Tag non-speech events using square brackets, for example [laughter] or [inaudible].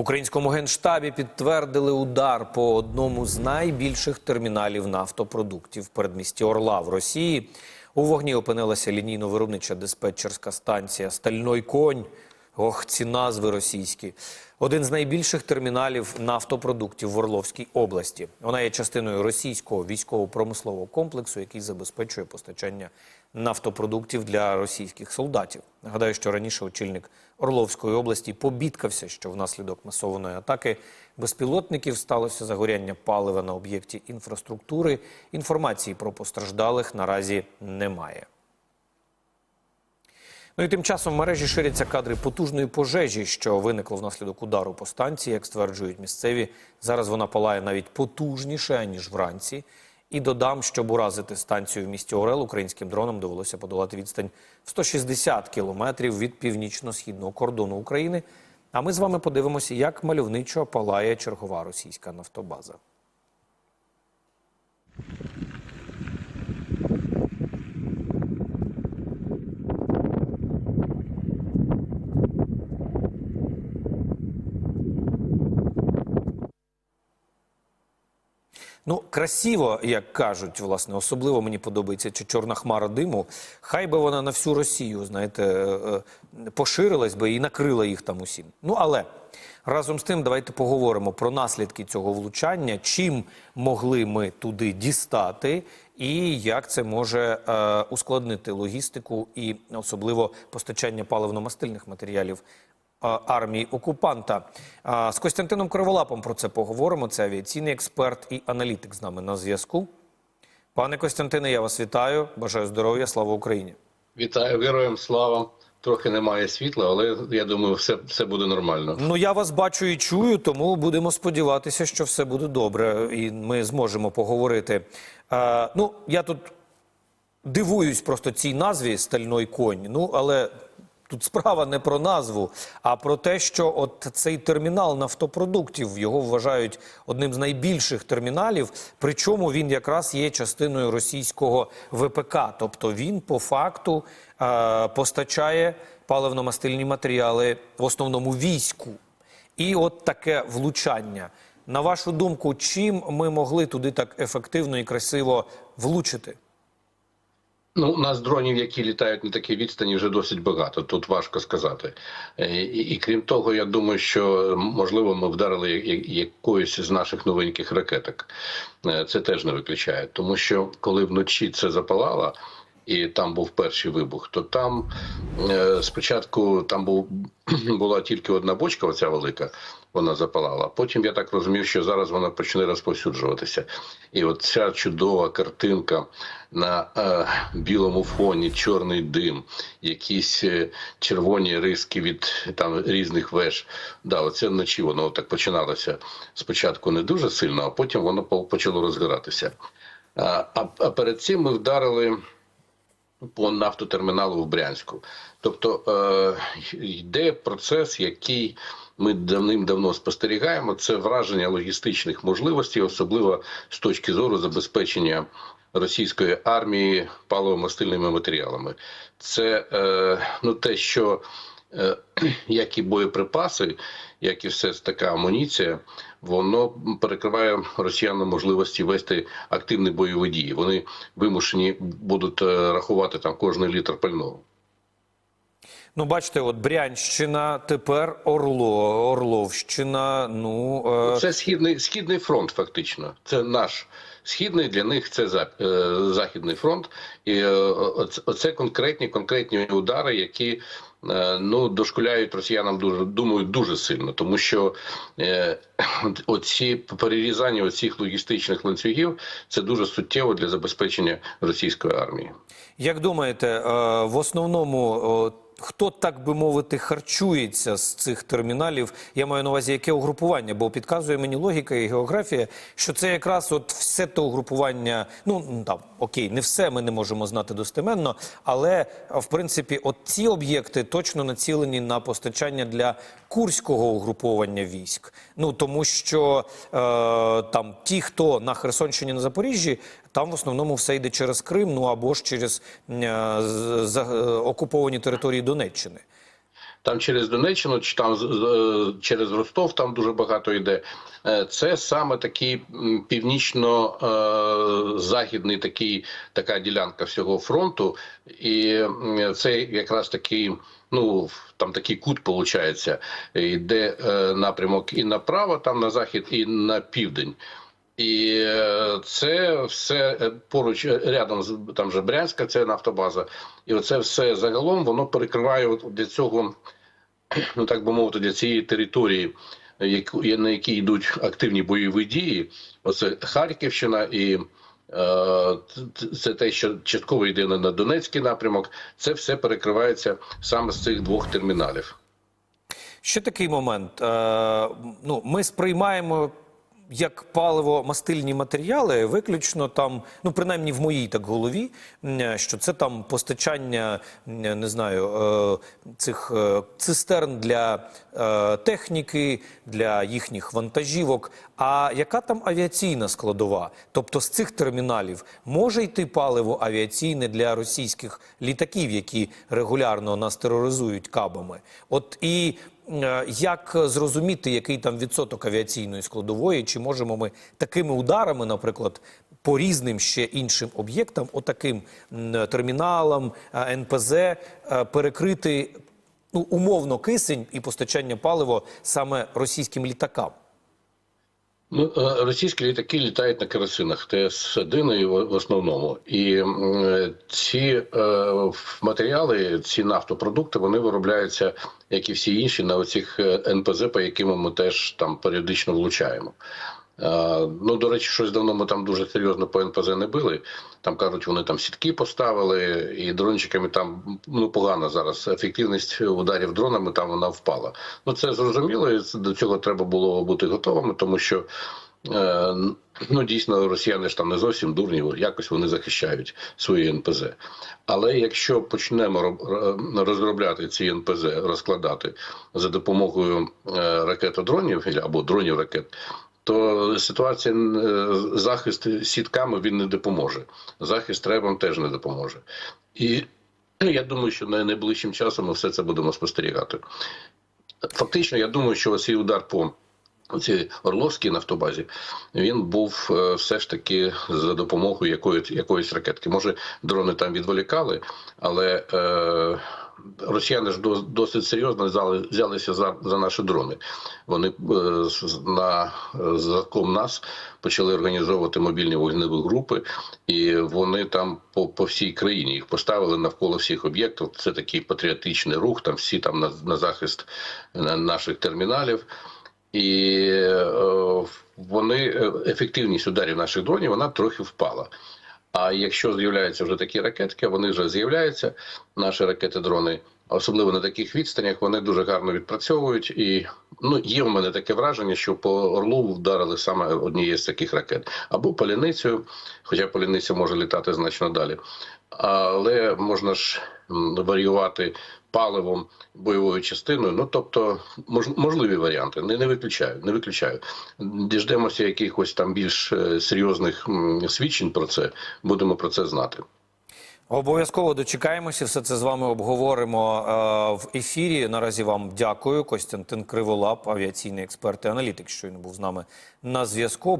Українському генштабі підтвердили удар по одному з найбільших терміналів нафтопродуктів в передмісті Орла в Росії. У вогні опинилася лінійно-виробнича диспетчерська станція Стальной конь. Ох, ці назви російські. Один з найбільших терміналів нафтопродуктів в Орловській області. Вона є частиною російського військово-промислового комплексу, який забезпечує постачання нафтопродуктів для російських солдатів. Нагадаю, що раніше очільник Орловської області побідкався, що внаслідок масованої атаки безпілотників сталося загоряння палива на об'єкті інфраструктури. Інформації про постраждалих наразі немає. Ну і тим часом в мережі ширяться кадри потужної пожежі, що виникло внаслідок удару по станції, як стверджують місцеві. Зараз вона палає навіть потужніше ніж вранці. І додам, щоб уразити станцію в місті Орел, українським дронам довелося подолати відстань в 160 кілометрів від північно-східного кордону України. А ми з вами подивимося, як мальовничо палає чергова російська нафтобаза. Ну, красиво, як кажуть, власне, особливо мені подобається чи чорна хмара диму. Хай би вона на всю Росію, знаєте, е, е, поширилась би і накрила їх там усім. Ну, але разом з тим, давайте поговоримо про наслідки цього влучання, чим могли ми туди дістати, і як це може е, ускладнити логістику і особливо постачання паливно-мастильних матеріалів армії окупанта. З Костянтином Криволапом про це поговоримо. Це авіаційний експерт і аналітик з нами на зв'язку. Пане Костянтине, я вас вітаю. Бажаю здоров'я. Слава Україні. Вітаю героям слава. Трохи немає світла, але я думаю, все, все буде нормально. Ну я вас бачу і чую, тому будемо сподіватися, що все буде добре, і ми зможемо поговорити. Е, ну, я тут дивуюсь просто цій назві Стальной конь. Ну, але тут справа не про назву, а про те, що от цей термінал нафтопродуктів його вважають одним з найбільших терміналів. Причому він якраз є частиною російського ВПК. Тобто він по факту е, постачає паливно-мастильні матеріали в основному війську. І от таке влучання. На вашу думку, чим ми могли туди так ефективно і красиво влучити? Ну, у нас дронів, які літають на такій відстані, вже досить багато. Тут важко сказати. Е, І, і крім того, я думаю, що можливо ми вдарили якоюсь з наших новеньких ракеток. Е, Це теж не виключає, тому що коли вночі це запалало. І там був перший вибух. То там е, спочатку там був [clears throat] була тільки одна бочка, оця велика, вона запалала. Потім я так розумів, що зараз вона почне розповсюджуватися. І от ця чудова картинка на е, білому фоні, чорний дим, якісь е, червоні риски від там різних веж. Да, оце вночі воно так починалося спочатку не дуже сильно, а потім воно почало розгоратися. А, а, перед цим ми вдарили по нафтотерміналу в Брянську. Тобто е, йде процес, який ми давним-давно спостерігаємо. Це враження логістичних можливостей, особливо з точки зору забезпечення російської армії паливо-мастильними матеріалами. Це е, ну те, що е, [clears throat] як і боєприпаси, як і все така амуніція, воно перекриває росіянам можливості вести активні бойові дії. Вони вимушені будуть е, рахувати там кожний літр пального. Ну, бачите, от Брянщина, тепер Орло, Орловщина. Ну е, Це східний східний фронт, фактично. Це наш східний для них це за- е, західний фронт, і е, оце- оце конкретні конкретні удари, які е, ну дошкуляють росіянам дуже думаю дуже сильно, тому що е, [coughs] оці перерізання оцих логістичних ланцюгів це дуже суттєво для забезпечення російської армії. як думаєте, е, в основному хто так би мовити харчується з цих терміналів? Я маю на увазі, яке угрупування? Бо підказує мені логіка і географія, що це якраз от все те угрупування. Ну там окей, не все ми не можемо знати достеменно, але в принципі, от ці об'єкти точно націлені на постачання для курського угруповання військ. Ну тому що е, там ті, хто на Херсонщині на Запоріжжі, там в основному все йде через Крим, ну або ж через е, е, окуповані території Донеччини. Там через Донеччину, чи там з- через Ростов, там дуже багато йде. Е, Це саме такий північно-західний такий така ділянка всього фронту, і це якраз такий. Ну там такий кут виходить, йде е, напрямок і направо, там на захід, і на південь. І е, це все е, поруч е, рядом з там же Брянська, це нафтобаза, і оце все загалом воно перекриває для цього, [clears throat] ну так би мовити, для цієї території, на якій йдуть активні бойові дії. Оце Харківщина і. Це те, що частково йде на Донецький напрямок. Це все перекривається саме з цих двох терміналів. Ще такий момент. Ну, ми сприймаємо як паливо мастильні матеріали, виключно там, ну принаймні в моїй так голові, що це там постачання, не знаю, е, цих е, цистерн для е, техніки, для їхніх вантажівок. А яка там авіаційна складова? Тобто з цих терміналів може йти паливо авіаційне для російських літаків, які регулярно нас тероризують кабами? От і Як зрозуміти, який там відсоток авіаційної складової? Чи можемо ми такими ударами, наприклад, по різним ще іншим об'єктам, отаким терміналам, е, НПЗ, е, перекрити ну, умовно кисень і постачання палива саме російським літакам? Ну, е, російські літаки літають на керосинах ТС-1 і в в основному. І ці е, матеріали, ці нафтопродукти, вони виробляються, як і всі інші, на оцих е, НПЗ, по яким ми теж там періодично влучаємо. Е, Ну, до речі, щось давно ми там дуже серйозно по НПЗ не били. Там кажуть, вони там сітки поставили, і дрончиками там ну погано зараз. Ефективність ударів дронами там вона впала. Ну це зрозуміло, і до цього треба було бути готовими, тому що. Е, Ну, дійсно, росіяни ж там не зовсім дурні, якось вони захищають свої НПЗ. Але якщо почнемо розробляти ці НПЗ, розкладати за допомогою е, ракетодронів або дронів ракет, то ситуація е, захист сітками він не допоможе. Захист ребом теж не допоможе. І я думаю, що найближчим часом ми все це будемо спостерігати. Фактично, я думаю, що цей удар по Орловській нафтобазі він був е, все ж таки за допомогою якоїсь якоїсь ракетки. Може, дрони там відволікали, але е, росіяни ж дос- досить серйозно взяли, взялися за, за наші дрони. Вони е, на заком нас почали організовувати мобільні вогневі групи, і вони там по, по всій країні їх поставили навколо всіх об'єктів. Це такий патріотичний рух. Там всі там на, на захист е, наших терміналів. І е, вони е, ефективність ударів наших дронів вона трохи впала. А якщо з'являються вже такі ракетки, вони вже з'являються, наші ракети-дрони, особливо на таких відстанях, вони дуже гарно відпрацьовують. І ну є в мене таке враження, що по Орлу вдарили саме однією з таких ракет або поляницею, хоча поляниця може літати значно далі. Але можна ж варіювати паливом бойовою частиною. Ну тобто, мож, можливі варіанти. Не, не виключаю, не виключаю. Діждемося якихось там більш е, серйозних свідчень про це. Будемо про це знати. Обов'язково дочекаємося. Все це з вами обговоримо е, в ефірі. Наразі вам дякую. Костянтин Криволап, авіаційний експерт і аналітик, щойно був з нами на зв'язку.